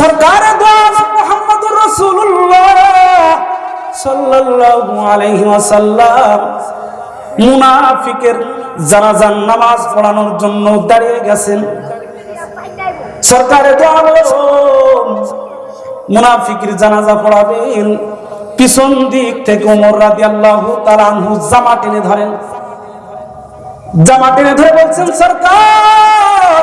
সরকার মোহাম্মদুর রাসূলুল্লাহ সাল্লাল্লাহু নামাজ পড়ানোর জন্য দাঁড়িয়ে গেছেন। সরকারে মুনাফিকের জানাজা পড়াবেন। পিছন দিক থেকে ওমর রাদিয়াল্লাহু তাআলা আনহু জামা টেনে ধরেন। জামা টেনে ধরে বলছেন, সরকার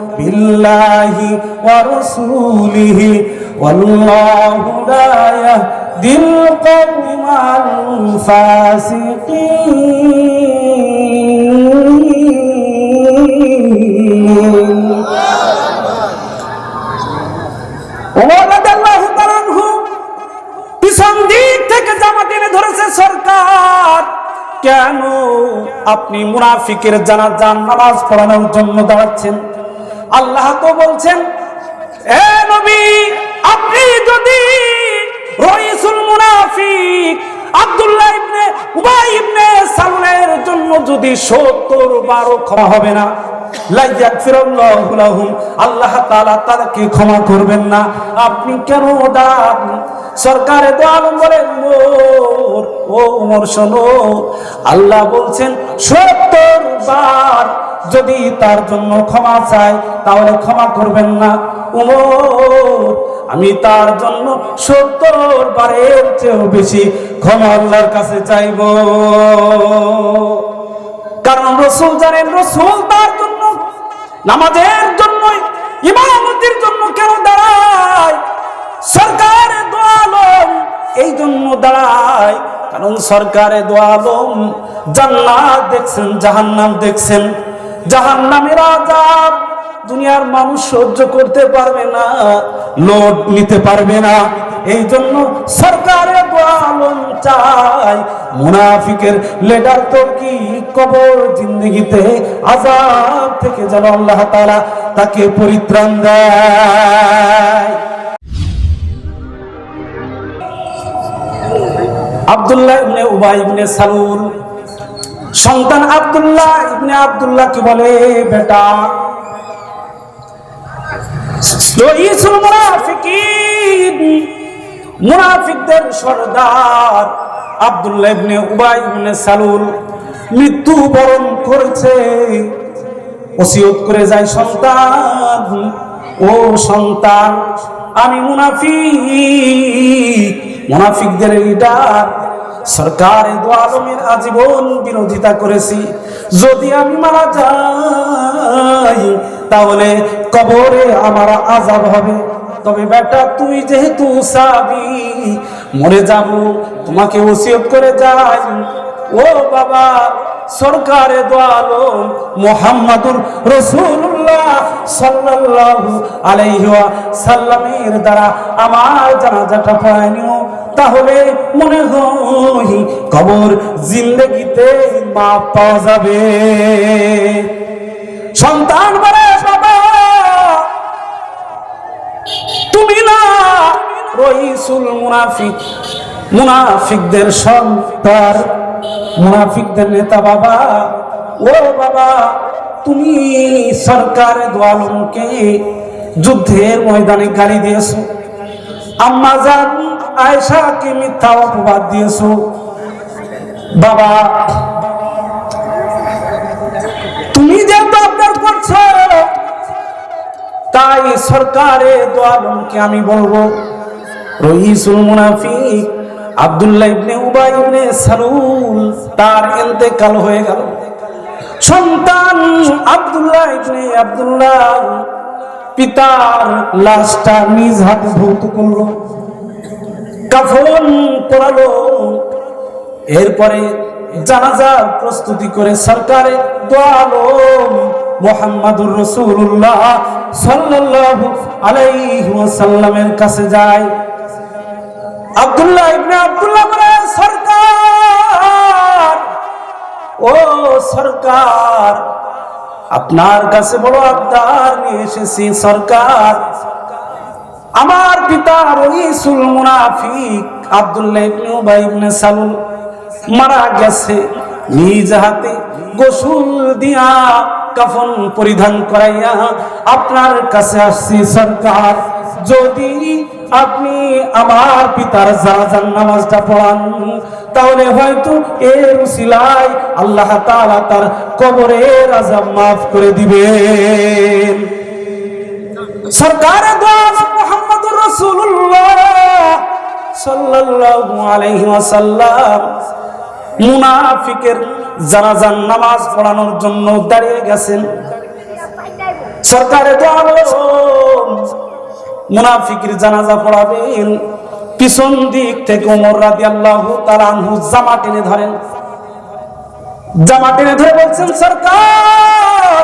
ওয়া রাসূলিহি, ওয়াল্লাহু লা ইয়াহদিল কওমাল ফাসিকিন। ওমর থেকে জামা টেনে ধরেছে সরকার। কেন আপনি মুনাফিকের জানাজার নামাজ পড়ানোর জন্য দাঁড়াচ্ছেন? আল্লাহ তো বলছেন, এ নবী, আপনি যদি রইসুল মুনাফিক আব্দুল্লাহ ইবনে উবাই ইবনে সালুলের জন্য যদি 70 বারো ক্ষমা হবে না আল্লাহ তাদেরকে ক্ষমা করবেন না। আপনি কেন সরকারে তো আলম বলেন ও আল্লাহ বলছেন, সত্তর বার যদি তার জন্য ক্ষমা চাই তাহলে ক্ষমা করবেন না। উমর, আমি তার জন্য সত্তর বারের চেয়েও বেশি ক্ষমা আল্লাহর কাছে চাইব। কারণ রসুল জানেন, রসুল তার জন্য, নামাজের জন্য, ইমামতির জন্য কেন দাঁড়ায়? সরকারে দোয়ালম এই জন্য দাঁড়ায়। কারণ সরকারে দোয়ালম জান্নাত দেখছেন, জাহান্নাম দেখছেন। জাহান্নামের আজাব দুনিয়ার মানুষ সহ্য করতে পারবে না, লোড নিতে পারবে না। এই জন্য সরকারের আলম চাই। মুনাফিকের লেডার তো কি কবর জিন্দগিতে আজাব থেকে যেন আল্লাহ তাআলা তাকে পরিত্রাণ দেয়। আবদুল্লাহ ইবনে উবাই ইবনে সালুল সন্তান আব্দুল্লাহ ইবনে আব্দুল্লাহ কি বলে, বেটা মুনাফিকদের সর্দার আব্দুল্লাহ ইবনে উবাই ইবনে সালুল মৃত্যু বরণ করেছে। ওসিয়ত করে যায় সন্তান, ও সন্তান, আমি মুনাফিক। মুনাফিকদের লিডার সরকার আলমের আজীবন বিরোধিতা করেছি। যদি আমি মারা যাই, তাহলে কবরে আমার আজাব হবে। তবে বেটা, তুই যেহেতু সাবি, মরে যাব, তোমাকে ওসিয়ত করে যাই। ও বাবা, সরকারে দোয়ালো মোহাম্মদুর রসুল্লাহ সাল্লাল্লাহু আলাইহি সাল্লামের দ্বারা আমার জানাজাটা পড়ায়নিও তাহলে মনে হয় কবর জিন্দগিতে মাপ পাওয়া যাবে। সন্তান বলে, বাবা, তুমি না রইসুল মুনাফিক, মুনাফিকদের সন্তান, মুনাফিকদের নেতা বাবা। ও বাবা, তুমি সরকার দোয়ালমকে যুদ্ধের ময়দানে গাড়ি দিয়েছ। আম্মা জান আয়সাকে মিথ্যা অপবাদ দিয়েছ? বাবা, তুমি যে আপনার করছ, তাই সরকারে দোয়ালমকে আমি বলব। রইসুল মুনাফিক, আব্দুল্লাহ ইবনে উবাই ইবনে সালুল, তার ইন্তেকাল হয়ে গেল। সন্তান আব্দুল্লাহ ইবনে আব্দুল্লাহ, পিতার লাশটা নিজ হাতে ভৌত করল। কাফন পড়ালো এরপরে জানাজা প্রস্তুতি করে সরকারে দোয়ালো মোহাম্মদুর রসুল্লাহ সাল্লাল্লাহু আলাইহি কাছে যায়। আব্দুল্লাহ ইবনে আব্দুল্লাহ বলে, সরকার, ও সরকার, আপনার কাছে বড় আবদার নিয়ে এসেছি, সরকার। আমার পিতা রইসুল মুনাফিক আব্দুল্লাহ ইবনে উবাই ইবনে সালুল মারা গেছে। নিজ হাতে গোসল দিয়া কাফন পরিধান করাইয়া আপনার কাছে আসছি সরকার। যদি আপনি আমার পিতার জানাজান নামাজটা পড়ান, তাহলে হয়তো এর উসিলায় আল্লাহ তাআলা তার কবরের আযাব মাফ করে দিবেন। সরকার মোহাম্মদুর রাসূলুল্লাহ সাল্লাল্লাহু মুনাফিকের জানাজান নামাজ পড়ানোর জন্য দাঁড়িয়ে গেছেন। সরকারে মুনাফিকের জানাজা পড়াবেন। পিছন দিক থেকে ওমর রাদিয়াল্লাহু তাআলা আনহু জামা টেনে ধরেন। জামা টেনে ধরে বলছেন, সরকার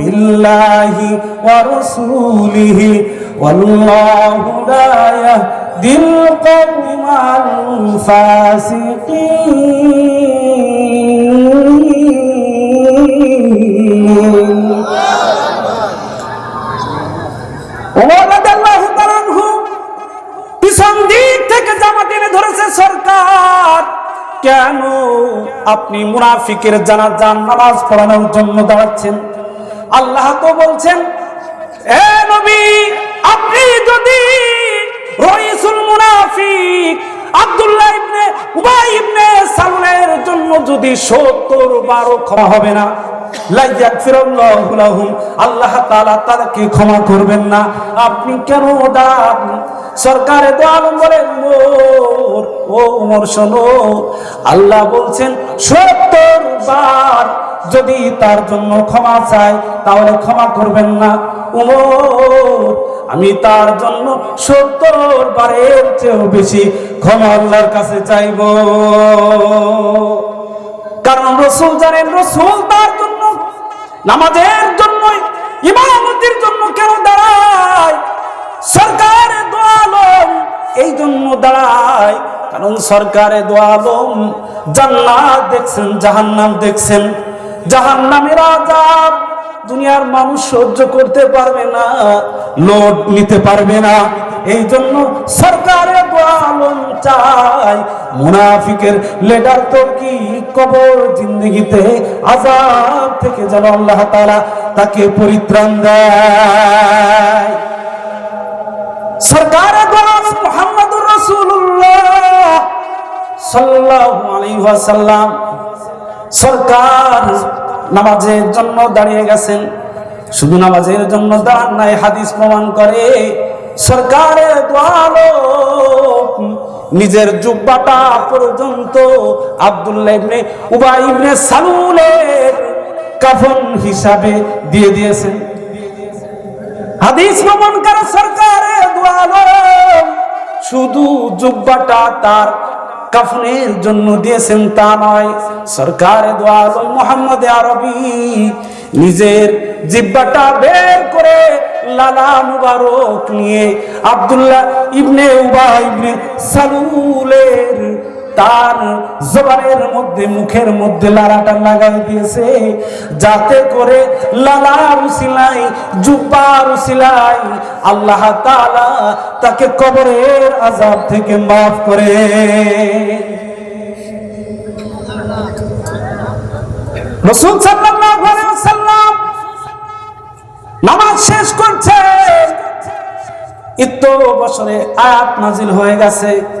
بالله ورسوله والله لا يهدي القوم الفاسقين ওমর রাদিয়াল্লাহু তাআলা আনহু পিছন দিক থেকে জামা টেনে ধরেছে সরকার কেন আপনি মুনাফিকের জানাজান নামাজ পড়ানোর জন্য দাঁড়াচ্ছেন আল্লাহ তো বলছেন নবী, আপনি যদি রইসুল মুনাফিক আব্দুল্লাহ ইবনে উবাই ইবনে সালুলের জন্য যদি 70 বারো ক্ষমা হবে না আল্লাহ তাআলা তাদেরকে ক্ষমা করবেন না। আপনি কেন সরকারে তো আলম বলেন ও আল্লাহ বলছেন, সত্তর বার যদি তার জন্য ক্ষমা চাই তাহলে ক্ষমা করবেন না। উমর, আমি তার জন্য সত্তর বারের চেয়েও বেশি ক্ষমা আল্লাহর কাছে চাইব। কারণ রসুল জানেন, রসুল তার জন্য, নামাজের জন্য, ইমামতির জন্য কেন দাঁড়ায়? সরকারে দোয়ালম এই জন্য দাঁড়ায়। কারণ সরকারে দোয়ালম জান্নাত দেখছেন, জাহান্নাম দেখছেন। জাহান্নামের আজাব দুনিয়ার মানুষ সহ্য করতে পারবে না, লোড নিতে পারবে না। এই জন্য সরকারের আলম চাই। মুনাফিকের লেডার তো কি কবর জিন্দগিতে আজাব থেকে যেন আল্লাহ তাআলা তাকে পরিত্রাণ দেয়। সরকারের গোলাম মুহাম্মদুর রাসূলুল্লাহ সাল্লাল্লাহু আলাইহি ওয়াসাল্লাম। সরকার নামাজের জন্য দাঁড়িয়ে গেছেন। শুধু নামাজের জন্য দাঁড়ান নাই, হাদিস প্রমাণ করে সরকারের দোয়ালো নিজের জুব্বাটা পর্যন্ত আব্দুল্লাহ ইবনে উবাই ইবনে সালুলের কাফন হিসাবে দিয়ে দিয়েছেন। হাদিস প্রমাণ করে সরকারের দোয়ালো শুধু জুব্বাটা তার কাফনের জন্য দিয়েছেন তা নয়। সরকার দোয়াল মোহাম্মদ আরবি নিজের জিব্বাটা বের করে লালা মুবারক নিয়ে আবদুল্লাহ ইবনে উবা ইবনে সালুলের তার জবানের মধ্যে, মুখের মধ্যে লালাটা লাগাই দিয়েছে। যাতে করে লালা উসিলাই জুব্বার উসিলাই আল্লাহ তাআলা তাকে কবরের আজাব থেকে মাফ করে। শেষ করছে। ইত্তো বছরে আয়াত নাজিল হয়ে গেছে।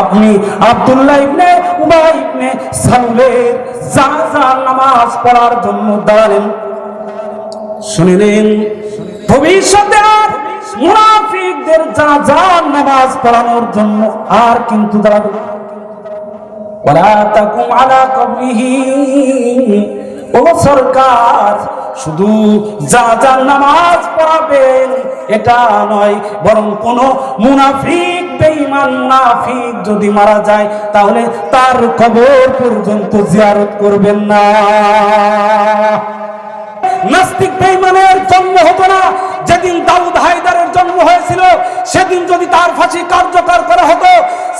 আপনি নামাজ পড়ার জন্য দাঁড়ালেন। শুনিলেন, ভবিষ্যতে মুনাফিকদের জানাজা নামাজ পড়ানোর জন্য আর কিন্তু দাঁড়াবে। ওয়ালা তাকুম ও সরকার শুধু যা যা নামাজ পড়াবেন, এটা নয়, বরং কোন মুনাফিক, বেঈমান, নাফিক যদি মারা যায়, তাহলে তার কবর পর্যন্ত জিয়ারত করবেন না। নাস্তিক, বেঈমানের জন্ম হতো না যেদিন দাউদ হায়দারের জন্ম হয়েছিল সেদিন যদি তার ফাঁসি কার্যকর করা হতো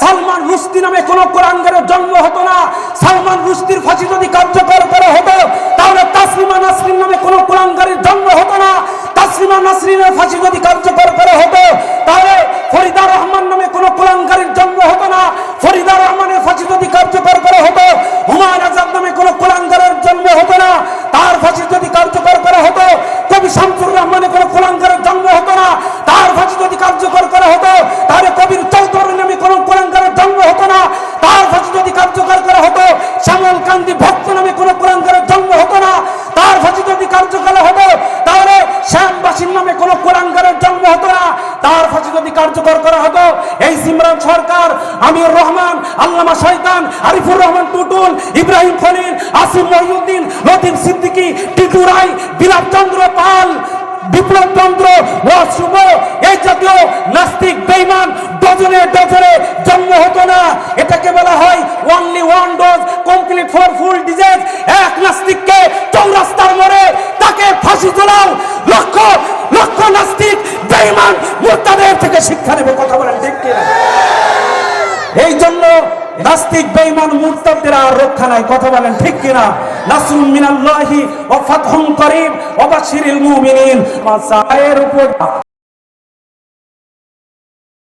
সালমান রুস্তি নামে কোন কোরআনগারের জন্ম হতো না সালমান রুস্তির ফাঁসি যদি কার্যকর করা হতো তাহলে তাসলিমা নাসরিন নামে কোন কোরআনগারের জন্ম হতো না তাসলিমা নাসরিনের ফাঁসি যদি কার্যকর করা হতো তাহলে ফরিদা রহমান নামে কোন কোরআনগারের জন্ম হতো না ফরিদা রহমানের ফাঁসি যদি কার্যকর করা হতো হুমায়ুন আজাদ নামে কোন কোরআনগারের জন্ম হতো না তার ফাঁসি যদি কার্যকর করা হতো কবি শামসুর রহমানের কোন কোরআনগারের জন্ম হতো না তার ফাঁসি যদি কার্যকর করা হতো তাহলে কবির চৌধুরী নামে কোন কোরআনগারের জন্ম হতো না তার ফাঁসি যদি কার্যকর করা হতো শ্যামল কান্তি ভক্ত নামে কোন কোরআনগারের জন্ম হতো না তার ফাঁসি যদি কার্যকর হতো তাহলে শ্যামবাসীর নামে কোন কোরআনগারের জন্ম হতো না তার ফাঁসি যদি কার্যকর করা হতো। এই সিমরান সরকার, আমির রহমান, আল্লামা শয়তান, আরিফুর রহমান, টুটুল, ইব্রাহিম খলিল আসিম মহিউদ্দিন, লতিফ সিদ্দিকী, টিটু রায়, বিলাপ চন্দ্র পাল, বিপ্লব চন্দ্র, ওয়াজ শুভ। এই জাতীয় নাস্তিক বেইমান ডজনে ডজনে জন্ম হতো না। এটাকে বলা হয় only one dose complete for full disease এক নাস্তিককে শিক্ষা নেবে, কথা বলেন, ঠিক কিনা? এই জন্য নাস্তিক, বেঈমান, মুরতাদদের আর রক্ষা নাই, কথা বলেন, ঠিক কিনা? নাসরুম মিনাল্লাহি ওয়া ফাতহুম করিম ওয়া বাশিরিল মুমিনিন। মাসায়ের উপর